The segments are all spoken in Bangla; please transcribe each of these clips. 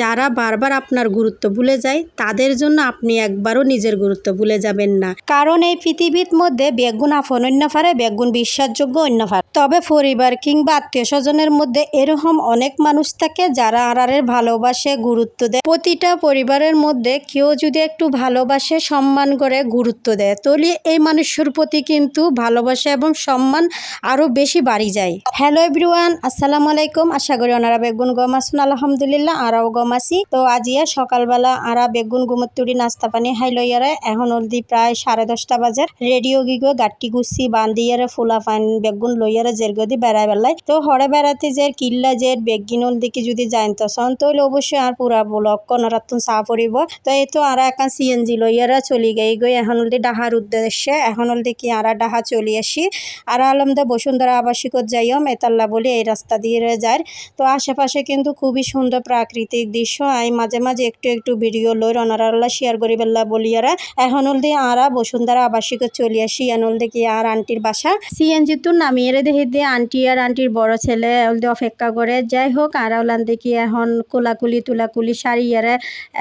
যারা বারবার আপনার গুরুত্ব ভুলে যায়, তাদের জন্য আপনি একবারও নিজের গুরুত্ব ভুলে যাবেন না। কারণ এই পৃথিবীর মধ্যে বেগুন আপন অন্য ফারে বেগুন বিশ্বাসযোগ্য অন্য পারে তবে পরিবার কিংবা আত্মীয় স্বজনের মধ্যে এরকম অনেক মানুষ থাকে যারা আড়ারের ভালোবাসে, গুরুত্ব দেয়। প্রতিটা পরিবারের মধ্যে কেউ যদি একটু ভালোবাসে, সম্মান করে গুরুত্ব দেয়। তাহলে এই মানুষের প্রতি কিন্তু ভালোবাসা এবং সম্মান আরও বেশি বাড়ি যায়। হ্যালো এভরিওয়ান, আসসালামু আলাইকুম। আশা করি ওনারা বেগুন গম আসুন আলহামদুলিল্লাহ, আরাও গম আসি তো আজিয়া সকালবেলা আরা বেগুন গুমতুরি নাস্তা পানি হাই লইয়ারে। এখন অলদি প্রায় সাড়ে দশটা বাজে। রেডিও গিগো গাট্টি গুছি বান্দিয়ারে ফুলা ফাইন বেগুন লইয়ারে জেরগদি বেড়াই বেলাই তো হরে বেড়াতে যে কিল্লা যে বেগিন দিকে যদি যাইন তখন তাহলে অবশ্যই আর পুরা ব্লক কনরাতুন চা পড়িব তো এই তো আর এখন সিএনজি লইয়ারা চলি গাই গই। এখন অলদি ডাহার উদ্দেশ্যে, এখন অলদি কি আরা ডাহা চলি আসি। আর আলমদা বসুন্ধরা আবাসিকত যাইও মেতাল্লা বলে এই রাস্তা দিয়ে যায়। তো আশেপাশে কিন্তু খুবই সুন্দর প্রাকৃতিক দৃশ্য আমি মাঝে মাঝে একটু একটু ভিডিও লই রনারাল্লা শেয়ার করি বেল্লা বলিয়ারা। এখন অলদি আরা বসুন্ধরা আবাসিকত চলি আসি এন অলদি কি আর আন্টির বাসা? সিএনজি তো নামিয়ে দেখি দিয়ে আন্টি আর আন্টির বড় ছেলে অলদি অপেক্ষা করে। যাই হোক আর ওলান দেখি এখন কোলাকুলি তুলাকুলি সারিয়ারে,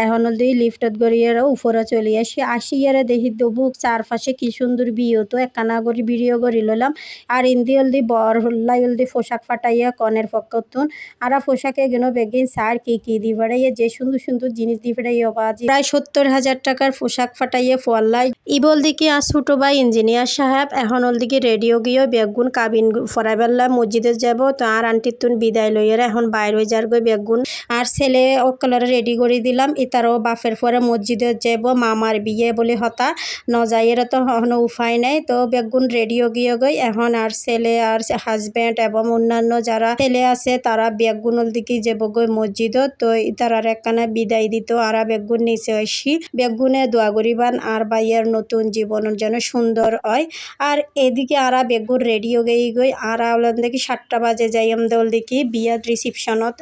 এখন অলদি লিফটত গড়িয়ারে উপরে চলি আসি। আসিয়ারে দেখি বুক চারপাশে কি সুন্দর বিয়ে তো, একখানা করে ভিডিও করি লইলাম। আর ইন্দি হলদি বর হল্লাই হলদি পোশাক ফাটাইয়া কনের পক্ষতুন আর পোশাকে গেন বেগিন সার কি কি দি বেড়াইয়া যে সুন্দর সুন্দর জিনিস দি বেড়াইয়া বাজি। প্রায় সত্তর হাজার টাকার পোশাক ফাটাইয়া ফোয়াল্লাই ইবল দিকে আর ছোট ভাই ইঞ্জিনিয়ার সাহেব, এখন হল দিকে রেডিও গিয়ে বেগুন, কাবিন ফরাইবেল্লা, মসজিদে যাব, তো আর আন্টির তুন বিদায় লইয়ার এখন বাইর যার গই বেগুন। আর ছেলে অকলরে রেডি করে দিলাম, ইতারও বাপের পরে মসজিদে যাব, মামার বিয়ে বলে হতা। ন যাইয়ের তো কোনো উপায় নাই, তো বেগুন রেডিও গিয়ে গই। এখন আর ছেলে আর হাজব্যান্ড এবং অন্যান্য যারা ছেলে আছে, তারা বেগুনের দিকে যাব গই মসজিদত তো তারার একখানা বিদায় দিত, আর বেগুন নিচে আসি বেগুনে দোয়া করিবান, আর বাইয়ের নতুন জীবন যেন সুন্দর হয়। আর এদিকে আরা বেগুন রেডিও গই গই, আর আওলান দেখি সাতটা বাজে যাই আমদল দেখি, বিয়ার রিসিপশনত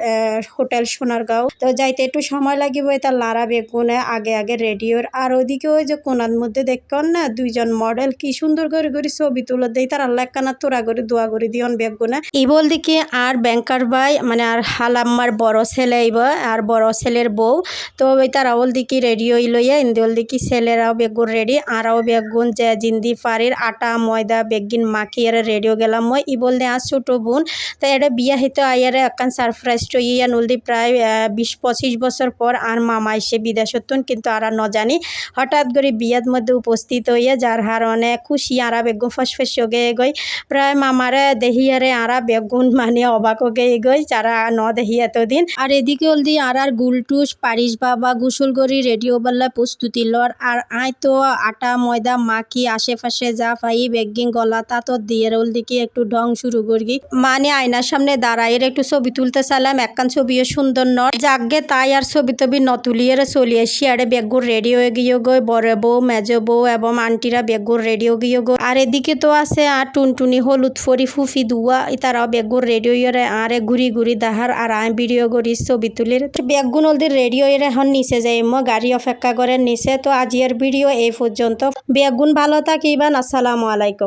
হোটেল সোনারগাঁও। তো যাইতে একটু সময় লাগিব এটা লারা বেগুনে আগে আগে রেডিওর। আর ওদিকে ওই যে কোনার মধ্যে দেখবেন না, দুইজন মডেল, কি সুন্দর করে করে ছবি তুলে দেয়। তার আল্লাহ কানা তোরা করে দোয়া করে দিয়ন বেগুনে। ইবল দিকে আর ব্যাংকার ভাই মানে আর হালাম্মার বড় ছেলে ইব আর বড় ছেলের বউ। তো ওই তার আওল দিকে রেডিও লইয়া ইন্দিওল দিকে ছেলেরাও বেগুন রেডি আরাও বেগুন, যে জিন্দি ফারির আটা, ময়দা, বেগিন মাখিয়ারে রেডিও গেলাম মই। ইবল দে আর ছোট বোন। তো এটা বিয়া হইতে আইয়ারে একখান সারপ্রাইজ তো ইয়া নলদি প্রায় বিশ পঁচিশ বছর পর আর মামা এসে বিদেশতুন কিন্তু আর ন জানি। হঠাৎ করে বিয়ার মধ্যে উপস্থিত হইয়া যার হার অনেক খুশি, আরা বেগুন ফসফস গে গই। প্রায় মামারে দেহিয়ারে আরা বেগুন মানে অবাক গে গই, যারা ন দেহি এতদিন। আর এদিকে হলদি আর আর গুলটুস পারিস বাবা গুসল রেডিও বাল্লা, প্রস্তুতি লর আর আই তো আটা, ময়দা, মাখি, আশেপাশে যা পাই, বেগিং, গলা, তা তো দিয়ে রোল দিকে একটু ঢং শুরু করি। মানে আয়নার সামনে দাঁড়াইয়ের একটু ছবি তুলতে চাইলাম, একখান ছবিও সুন্দর নয়। যাগে তাই আর ছবি টবি নতুলিয়ে চলে আসি, আরে বেগুর রেডি হয়ে গিয়ে গই, বড় বউ, মেজ বউ এবং আন্টিরা বেগুর রেডি হয়ে গিয়ে গো আর এদিকে তো আছে, আর টুনটুনি হলুদ ফরি ফুফি দুয়া, তারাও বেগুর রেডি হয়ে আরে ঘুরি ঘুরি দাহার, আর আমি ভিডিও করি ছবি তুলির। বেগুন হলদি রেডিও এর এখন নিচে যাই মো গাড়ি অপেক্ষা করে নিচে। তো আজিয়ার ভিডিও এই পর্যন্ত বেগুন ভালো থাকিবেন আসসালামু আলাইকুম।